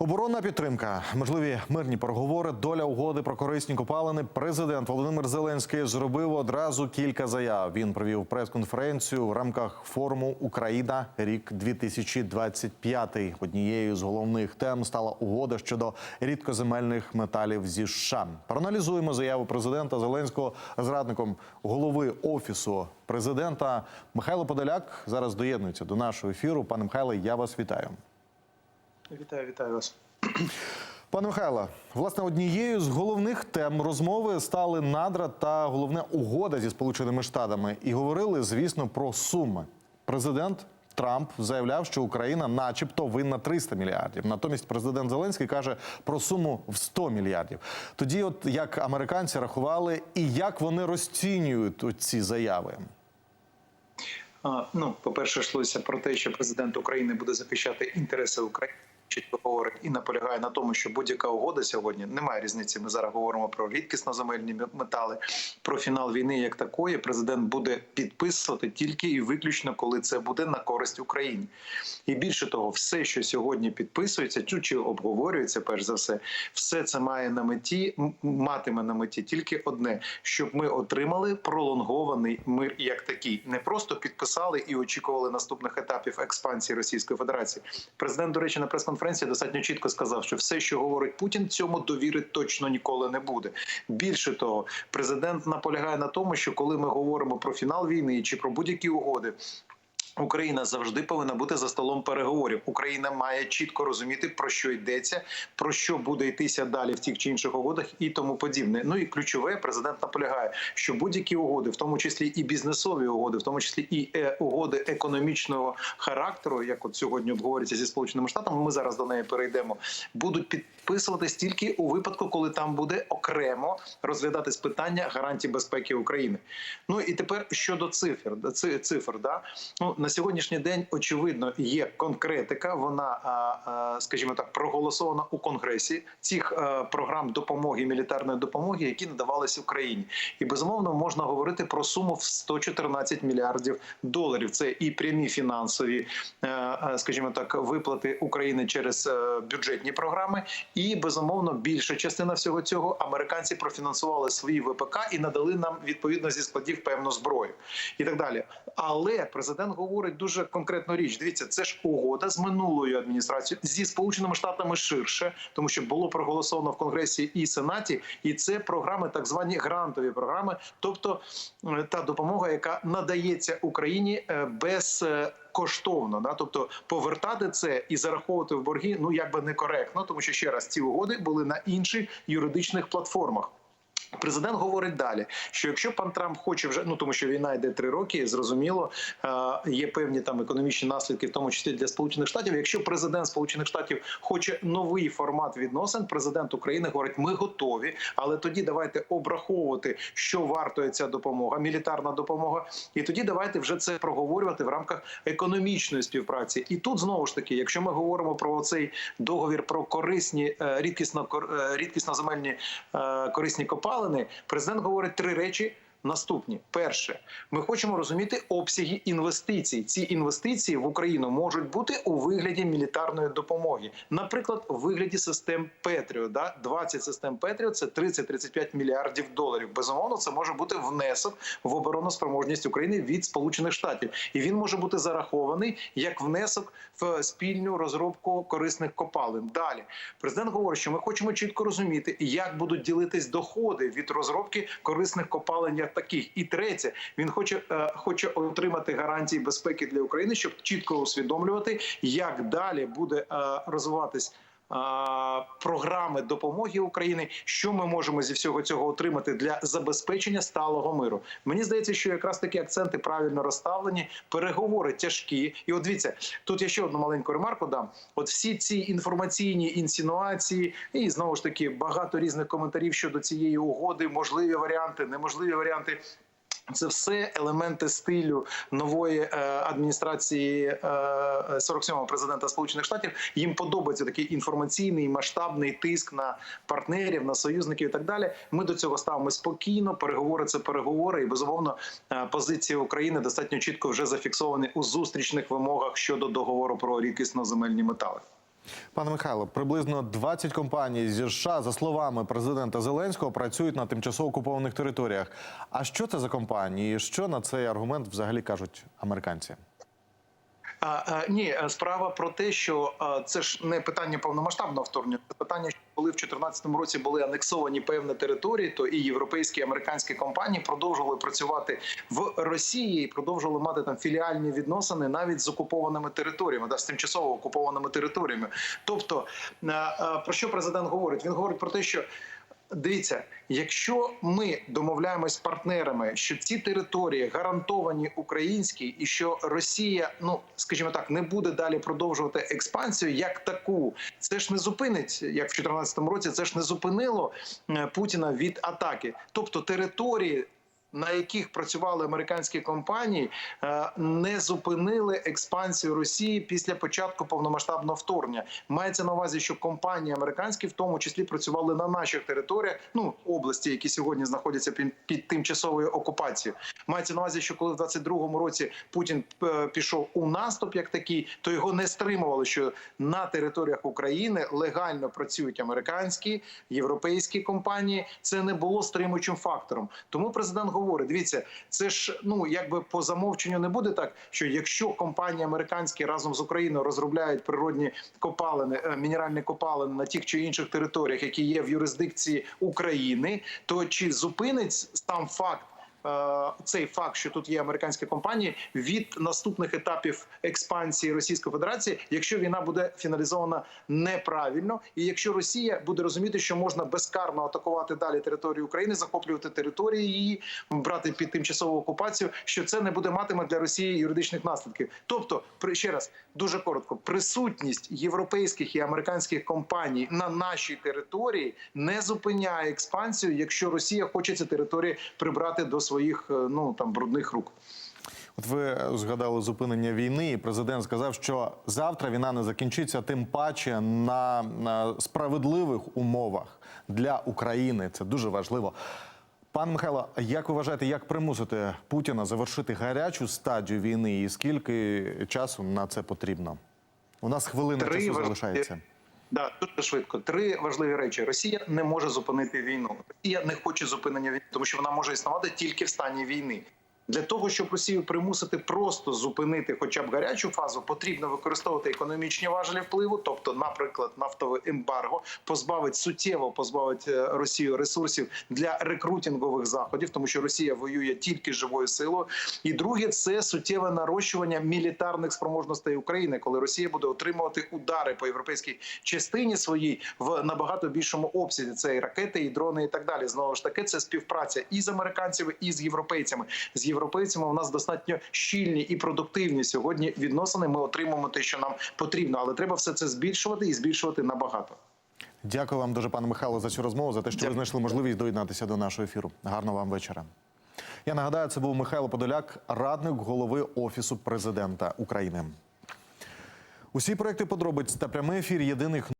Оборонна підтримка, можливі мирні переговори, доля угоди про корисні копалини. Президент Володимир Зеленський зробив одразу кілька заяв. Він провів прес-конференцію в рамках форуму Україна рік 2025. Однією з головних тем стала угода щодо рідкоземельних металів зі США. Проаналізуємо заяву президента Зеленського з радником голови офісу президента Михайло Подоляк. Зараз доєднується до нашого ефіру. Пане Михайле, я вас вітаю. Вітаю, вітаю вас. Пане Михайло, власне, однією з головних тем розмови стали надра та головне угода зі Сполученими Штатами. І говорили, звісно, про суми. Президент Трамп заявляв, що Україна, начебто, винна 300 мільярдів. Натомість президент Зеленський каже про суму в 100 мільярдів. Тоді, от як американці рахували, і як вони розцінюють ці заяви. Ну, по-перше, йшлося про те, що президент України буде захищати інтереси України. Чітко говорить і наполягає на тому, що будь-яка угода сьогодні немає різниці. Ми зараз говоримо про рідкісноземельні метали, про фінал війни як такої. Президент буде підписувати тільки і виключно, коли це буде на користь Україні. І більше того, все, що сьогодні підписується, чи, обговорюється, перш за все, все це має на меті, матиме на меті тільки одне: щоб ми отримали пролонгований мир як такий, не просто підписали і очікували наступних етапів експансії Російської Федерації. Президент, до речі, на прес-конференції достатньо чітко сказав, що все, що говорить Путін, цьому довіри точно ніколи не буде. Більше того, президент наполягає на тому, що коли ми говоримо про фінал війни чи про будь-які угоди. Україна завжди повинна бути за столом переговорів. Україна має чітко розуміти про що йдеться, про що буде йтися далі в тих чи інших угодах і тому подібне. Ну і ключове, президент наполягає, що будь-які угоди, в тому числі і бізнесові угоди, в тому числі і е, угоди економічного характеру, як от сьогодні обговорюється зі сполученими штатами. Ми зараз до неї перейдемо. Будуть підписуватись тільки у випадку, коли там буде окремо розглядатись питання гарантій безпеки України. Ну і тепер щодо цифр, ци- цифр, да ну на сьогоднішній день очевидно є конкретика. Вона, скажімо так, проголосована у конгресі цих е, програм допомоги мілітарної допомоги, які надавалися Україні, і безумовно можна говорити про суму в 114 мільярдів доларів. Це і прямі фінансові, е, е, скажімо так, виплати України через бюджетні програми, і безумовно більша частина всього цього американці профінансували свої ВПК і надали нам відповідно зі складів певну зброю і так далі. Але президент говорить дуже конкретну річ. Дивіться, це ж угода з минулою адміністрацією зі сполученими штатами ширше, тому що було проголосовано в конгресі і сенаті, і це програми, так звані грантові програми, тобто е, та допомога, яка надається Україні е, без. е, Коштовно, да, тобто повертати це і зараховувати в борги, ну якби некоректно, тому що ще раз ці угоди були на інших юридичних платформах. Президент говорить далі, що якщо пан Трамп хоче вже ну тому, що війна йде три роки, зрозуміло, е, є певні там економічні наслідки, в тому числі для сполучених штатів. Якщо президент Сполучених Штатів хоче новий формат відносин, президент України говорить, ми готові, але тоді давайте обраховувати, що вартує ця допомога, мілітарна допомога, і тоді давайте вже це проговорювати в рамках економічної співпраці. І тут знову ж таки, якщо ми говоримо про цей договір про корисні е, рідкісно е, рідкісноземельні е, президент говорить три речі. Наступні перше, ми хочемо розуміти обсяги інвестицій. Ці інвестиції в Україну можуть бути у вигляді мілітарної допомоги, наприклад, у вигляді систем Петріо. Да? 20 систем Петріо – це 30-35 мільярдів доларів. Безумовно, це може бути внесок в оборонну спроможність України від Сполучених Штатів, і він може бути зарахований як внесок в спільну розробку корисних копалин. Далі президент говорить, що ми хочемо чітко розуміти, як будуть ділитись доходи від розробки корисних копалин як таких. І третє, він хоче, е, хоче отримати гарантії безпеки для України, щоб чітко усвідомлювати, як далі буде е, розвиватись. Програми допомоги України, що ми можемо зі всього цього отримати для забезпечення сталого миру. Мені здається, що якраз такі акценти правильно розставлені, переговори тяжкі. І от дивіться, тут я ще одну маленьку ремарку дам. От всі ці інформаційні інсинуації, і знову ж таки багато різних коментарів щодо цієї угоди, можливі варіанти, неможливі варіанти. Це все елементи стилю нової е, адміністрації е, 47-го президента Сполучених Штатів. Їм подобається такий інформаційний масштабний тиск на партнерів, на союзників і так далі. Ми до цього ставимо спокійно. Переговори це переговори, і безумовно е, позиція України достатньо чітко вже зафіксовані у зустрічних вимогах щодо договору про рідкісно земельні метали. Пане Михайло, приблизно 20 компаній зі США, за словами президента Зеленського, працюють на тимчасово окупованих територіях. А що це за компанії? Що на цей аргумент взагалі кажуть американці? А, а, ні, справа про те, що а, це ж не питання повномасштабного вторгнення, це питання, коли в 2014 році були анексовані певні території, то і європейські і американські компанії продовжували працювати в Росії і продовжували мати там філіальні відносини навіть з окупованими територіями, да, з тимчасово окупованими територіями. Тобто, а, а, про що президент говорить? Він говорить про те, що. Дивіться, якщо ми домовляємось з партнерами, що ці території гарантовані українські, і що Росія, ну скажімо так, не буде далі продовжувати експансію як таку, це ж не зупинить, як в 2014 році, це ж не зупинило е, Путіна від атаки. Тобто території. На яких працювали американські компанії, е, не зупинили експансію Росії після початку повномасштабного вторгнення. Мається на увазі, що компанії американські в тому числі працювали на наших територіях, ну області, які сьогодні знаходяться під, тимчасовою окупацією. Мається на увазі, що коли в 22-му році Путін е, пішов у наступ, як такий, то його не стримували, що на територіях України легально працюють американські європейські компанії. Це не було стримуючим фактором. Тому президент говорить: дивіться, це ж ну якби по замовченню не буде так, що якщо компанії американські разом з Україною розробляють природні копалини, е, мінеральні копалини на тих чи інших територіях, які є в юрисдикції України, то чи зупинить сам факт? Е, Цей факт, що тут є американські компанії, від наступних етапів експансії Російської Федерації, якщо війна буде фіналізована неправильно, і якщо Росія буде розуміти, що можна безкарно атакувати далі територію України, захоплювати території її, брати під тимчасову окупацію, що це не буде матиме для Росії юридичних наслідків. Тобто, ще раз дуже коротко, присутність європейських і американських компаній на нашій території не зупиняє експансію, якщо Росія хоче ці території прибрати до своїх е, ну там брудних рук. От ви згадали зупинення війни, і президент сказав, що завтра війна не закінчиться, тим паче на, на справедливих умовах для України. Це дуже важливо. Пан Михайло, як ви вважаєте, як примусити Путіна завершити гарячу стадію війни, і скільки часу на це потрібно? У нас хвилина Три часу важливі- залишається. Да, дуже швидко. Три важливі речі: Росія не може зупинити війну. Росія не хоче зупинення війни, тому що вона може існувати тільки в стані війни. Для того щоб Росію примусити просто зупинити, хоча б гарячу фазу, потрібно використовувати економічні важелі впливу, тобто, наприклад, нафтове ембарго, позбавить суттєво позбавить е, Росію ресурсів для рекрутингових заходів, тому що Росія воює тільки живою силою. І друге, це суттєве нарощування мілітарних спроможностей України, коли Росія буде отримувати удари по європейській частині своїй в набагато більшому обсязі. Це і ракети, і дрони, і так далі. Знову ж таки, це співпраця і з американцями, і з європейцями. З європейцями у нас достатньо щільні і продуктивні сьогодні відносини. Ми отримуємо те, що нам потрібно, але треба все це збільшувати і збільшувати набагато. Дякую вам дуже, пане Михайло, за цю розмову, за те, що ви знайшли можливість доєднатися до нашого ефіру. Гарного вам вечора. Я нагадаю, це був Михайло Подоляк, радник голови Офісу президента України. Усі проекти подробиць та прямий ефір єдиних